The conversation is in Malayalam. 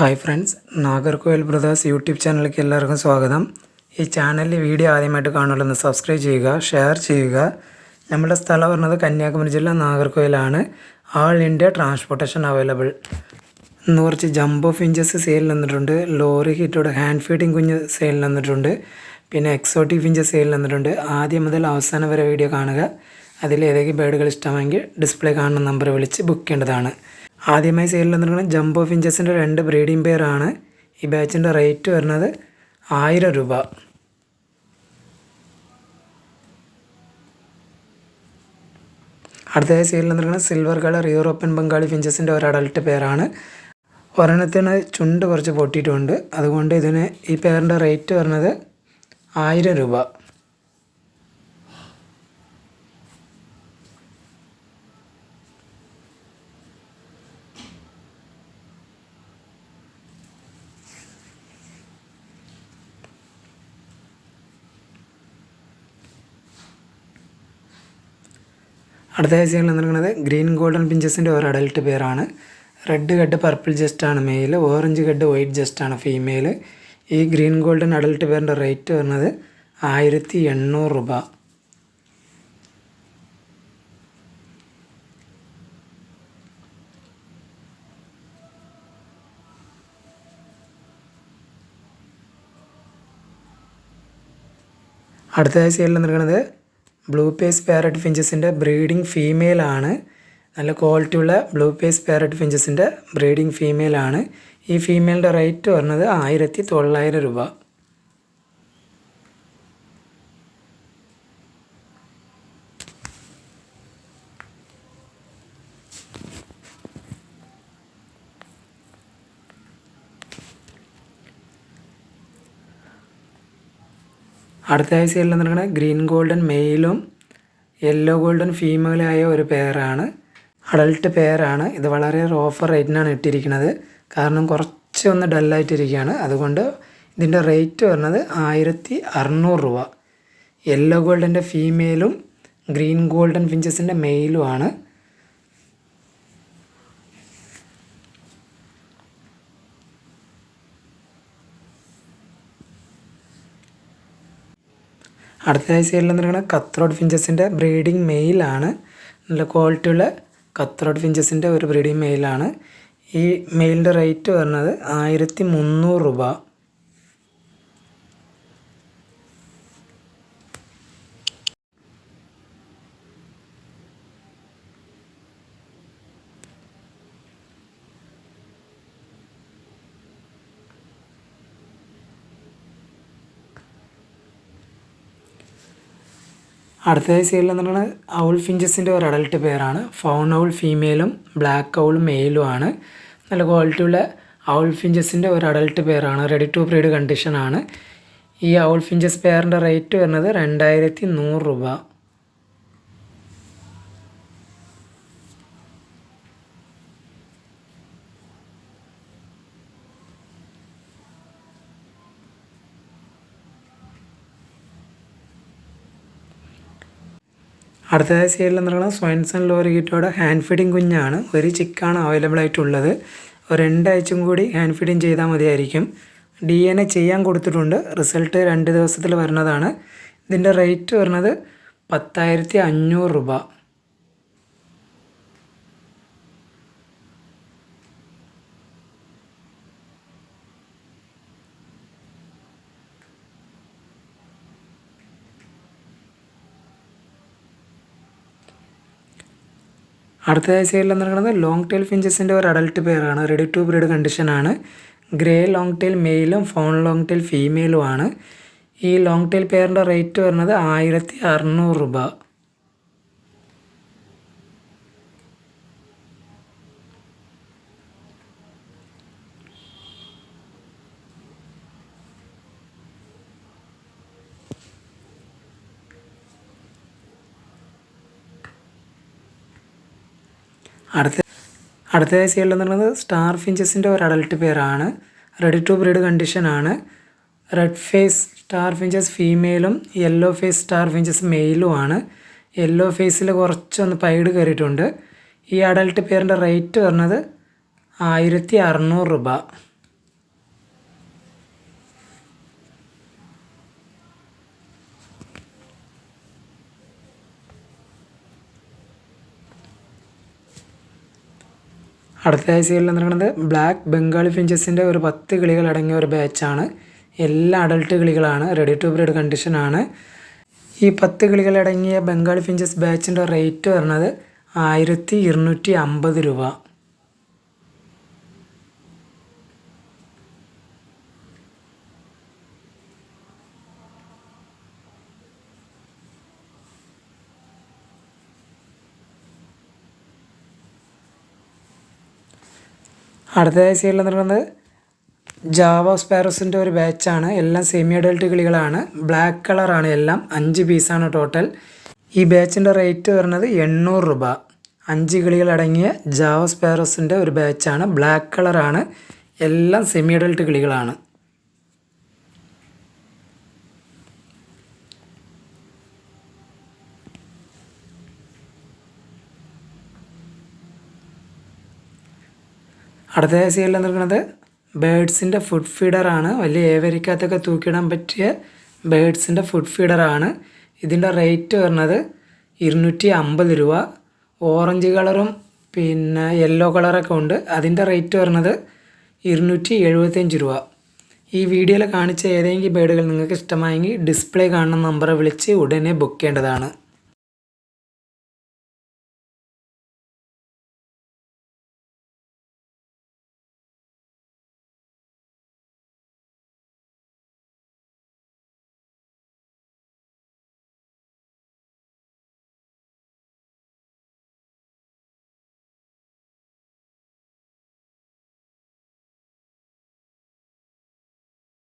Hi friends Nagercoil brothers YouTube ചാനലിലേക്ക് എല്ലാവർക്കും സ്വാഗതം. ഈ ചാനലിൽ വീഡിയോ ആദ്യമായിട്ട് കാണുള്ളൂ സബ്സ്ക്രൈബ് ചെയ്യുക ഷെയർ ചെയ്യുക. നമ്മുടെ സ്ഥലം പറഞ്ഞത് കന്യാകുമരി ജില്ല നാഗർകോയിലാണ്. ആൾ ഇന്ത്യ ട്രാൻസ്പോർട്ടേഷൻ അവൈലബിൾ ഇന്ന് കുറച്ച് ജംബോ ഫിഞ്ചസ് സെയിൽ വന്നിട്ടുണ്ട് ലോറി ഹിറ്റോട് ഹാൻഡ് ഫീഡിങ് കുഞ്ഞ് സെയിൽ വന്നിട്ടുണ്ട് പിന്നെ എക്സോട്ടിക് ഫിഞ്ചസ് സെയിൽ വന്നിട്ടുണ്ട് ആദ്യം മുതൽ അവസാനം വരെ വീഡിയോ കാണുക. അതിൽ ഏതെങ്കിലും ബേഡുകൾ ഇഷ്ടമെങ്കിൽ ഡിസ്പ്ലേ കാണുന്ന നമ്പർ വിളിച്ച് ബുക്ക് ചെയ്യേണ്ടതാണ്. ആദ്യമായി സെയിലിൽ വന്നിരിക്കുന്നത് ജംബോ ഫിഞ്ചസിന്റെ രണ്ട് ബ്രീഡിംഗ് പെയറാണ് ഈ ബാച്ചിന്റെ റേറ്റ് വരുന്നത് ആയിരം രൂപ. അടുത്തതായി സെയിലിൽ വന്നിരിക്കുന്നത് സിൽവർ കളർ യൂറോപ്യൻ ബംഗാളി ഫിഞ്ചസിന്റെ ഒരു അഡൾട്ട് പെയറാണ് ഒരെണ്ണത്തിന് ചുണ്ട് കുറച്ച് പൊട്ടിയിട്ടുണ്ട്. അതുകൊണ്ട് ഇതിന് ഈ പെയറിന്റെ റേറ്റ് വരുന്നത് ആയിരം രൂപ. അടുത്ത ആഴ്ചയിൽ വന്നിരിക്കുന്നത് ഗ്രീൻ ഗോൾഡൻ പിഞ്ചസിന്റെ ഒരു അഡൽട്ട് പേരാണ് റെഡ് ഗഡ് പർപ്പിൾ ജസ്റ്റ് ആണ് male orange head white chest ആണ് ഫീമെയിൽ ഈ ഗ്രീൻ ഗോൾഡൻ അഡൽട്ട് പേരിന്റെ റേറ്റ് വരുന്നത് ആയിരത്തി എണ്ണൂറ് രൂപ. അടുത്തതായി ആഴ്ചയിൽ നിൽക്കുന്നത് ബ്ലൂ പേസ് പാരറ്റ് ഫിഞ്ചസിന്റെ ബ്രീഡിംഗ് ഫീമെയിൽ ആണ് നല്ല ക്വാളിറ്റിയുള്ള ബ്ലൂ പേസ് പാരറ്റ് ഫിഞ്ചസിന്റെ ബ്രീഡിംഗ് ഫീമെയിൽ ആണ് ഈ ഫീമെയിലിന്റെ റേറ്റ് വരുന്നത് ആയിരത്തി തൊള്ളായിരം രൂപ. അടുത്ത ആഴ്ചയിൽ നിൽക്കുന്നത് ഗ്രീൻ ഗോൾഡൻ മെയിലും യെല്ലോ ഗോൾഡൻ ഫീമെയിലായ ഒരു പെയറാണ് അഡൾട്ട് പെയറാണ് ഇത് വളരെ ഓഫർ റേറ്റിനാണ് ഇട്ടിരിക്കുന്നത്. കാരണം കുറച്ച് ഒന്ന് ഡല്ലായിട്ടിരിക്കുകയാണ് അതുകൊണ്ട് ഇതിന്റെ റേറ്റ് വരുന്നത് ആയിരത്തി അറുന്നൂറ് രൂപ യെല്ലോ ഗോൾഡന്റെ ഫീമെയിലും ഗ്രീൻ ഗോൾഡൻ ഫിഞ്ചസിന്റെ മെയിലുമാണ് അടുത്തതായി സൈഡിൽ നിന്നിരിക്കുന്നത് കത്രോഡ് ഫിഞ്ചസിന്റെ ബ്രീഡിംഗ് മെയിലാണ് നല്ല ക്വാളിറ്റി ഉള്ള കത്രോഡ് ഫിഞ്ചസിന്റെ ഒരു ബ്രീഡിംഗ് മെയിലാണ് ഈ മെയിലിന്റെ റേറ്റ് വരുന്നത് ആയിരത്തി മുന്നൂറ് രൂപ. അടുത്തതായി എന്ന് പറയുന്നത് ഔൾ ഫിഞ്ചസിന്റെ ഒരു അഡൽട്ട് പേരാണ്. ഫൗൺ ഔൾ ഫീമെയിലും ബ്ലാക്ക് ഔൾ മെയിലും ആണ്. നല്ല ക്വാളിറ്റിയുള്ള ഔൾ ഫിഞ്ചസിന്റെ ഒരു അഡൽട്ട് പേരാണ്. റെഡി ടു ബ്രീഡ് കണ്ടീഷനാണ് ഈ ഔൾ ഫിഞ്ചസ് പെയറിന്റെ റേറ്റ് വരുന്നത് രണ്ടായിരത്തി നൂറ് രൂപ. അടുത്തതായി സൈഡിൽ നിന്നുള്ള സ്വൈൻസൺ ലോറിഗിറ്റോടെ ഹാൻഡ് ഫീഡിങ് കുഞ്ഞാണ്. ഒരു ചിക്കാണ് അവൈലബിൾ ആയിട്ടുള്ളത് രണ്ടാഴ്ചയും കൂടി ഹാൻഡ് ഫീഡിങ് ചെയ്താൽ മതിയായിരിക്കും. ഡി എൻ എ ചെയ്യാൻ കൊടുത്തിട്ടുണ്ട്. റിസൾട്ട് രണ്ട് ദിവസത്തിൽ വരുന്നതാണ്. ഇതിന്റെ റേറ്റ് വരുന്നത് പത്തായിരത്തി അഞ്ഞൂറ് രൂപ. അടുത്തതായി സൈഡിൽ നിൽക്കുന്നത് ലോങ് ടെയിൽ ഫിഞ്ചസിന്റെ ഒരു അഡൽട്ട് പെയറാണ് റെഡി ടു ബ്രീഡ് കണ്ടീഷനാണ് ഗ്രേ ലോങ് ടെയിൽ മെയിലും ഫോൺ ലോങ് ടെയിൽ ഫീമെയിലും ആണ്. ഈ ലോങ് ടെയിൽ പെയറിന്റെ റേറ്റ് വരുന്നത് ആയിരത്തി അറുന്നൂറ് രൂപ. അടുത്ത അടുത്ത സൈഡിൽ പറയുന്നത് സ്റ്റാർ ഫിഞ്ചസിന്റെ ഒരു അഡൽട്ട് പേരാണ് റെഡി ടു ബ്രീഡ് കണ്ടീഷനാണ് റെഡ് ഫേസ് സ്റ്റാർ ഫിഞ്ചസ് ഫീമെയിലും യെല്ലോ ഫേസ് സ്റ്റാർ ഫിഞ്ചസ് മെയിലും ആണ്. യെല്ലോ ഫേസിൽ കുറച്ചൊന്ന് പൈഡ് കയറിയിട്ടുണ്ട് ഈ അഡൽട്ട് പേരിന്റെ റേറ്റ് പറഞ്ഞത് ആയിരത്തി അറുന്നൂറ് രൂപ. അടുത്തതായി ആഴ്ചയിൽ നടക്കുന്നത് ബ്ലാക്ക് ബംഗാളി ഫിഞ്ചസിന്റെ ഒരു പത്ത് കിളികൾ അടങ്ങിയ ഒരു ബാച്ചാണ് എല്ലാ അഡൾട്ട് കിളികളാണ്. റെഡി ടു ബ്രീഡ് കണ്ടീഷനാണ് ഈ പത്ത് കിളികൾ അടങ്ങിയ ബംഗാളി ഫിഞ്ചസ് ബാച്ചിന്റെ റേറ്റ് വരുന്നത് ആയിരത്തി ഇരുന്നൂറ്റി അമ്പത് രൂപ. അടുത്തതായി സീരിയൽ നടക്കുന്നത് ജാവ സ്പാരോസിന്റെ ഒരു ബാച്ചാണ് എല്ലാം സെമി അഡൾട്ട് കിളികളാണ് ബ്ലാക്ക് കളറാണ് എല്ലാം. അഞ്ച് പീസാണ് ടോട്ടൽ ഈ ബാച്ചിന്റെ റേറ്റ് വരുന്നത് എണ്ണൂറ് രൂപ. അഞ്ച് കിളികളടങ്ങിയ ജാവ സ്പാരോസിന്റെ ഒരു ബാച്ചാണ് ബ്ലാക്ക് കളറാണ് എല്ലാം സെമി അഡൾട്ട് കിളികളാണ്. അടുത്ത സീരിയൽ നിൽക്കുന്നത് ബേഡ്സിന്റെ ഫുഡ് ഫീഡറാണ്. വലിയ ഏവരിക്കകത്തൊക്കെ തൂക്കിയിടാൻ പറ്റിയ ബേഡ്സിന്റെ ഫുഡ് ഫീഡറാണ്. ഇതിന്റെ റേറ്റ് വരുന്നത് ഇരുന്നൂറ്റി അമ്പത് രൂപ. ഓറഞ്ച് കളറും പിന്നെ യെല്ലോ കളറൊക്കെ ഉണ്ട്. അതിന്റെ റേറ്റ് വരുന്നത് ഇരുന്നൂറ്റി എഴുപത്തഞ്ച് രൂപ. ഈ വീഡിയോയിൽ കാണിച്ച ഏതെങ്കിലും ബേഡുകൾ നിങ്ങൾക്ക് ഇഷ്ടമായെങ്കിൽ ഡിസ്പ്ലേ കാണുന്ന നമ്പറെ വിളിച്ച് ഉടനെ ബുക്ക് ചെയ്യേണ്ടതാണ്.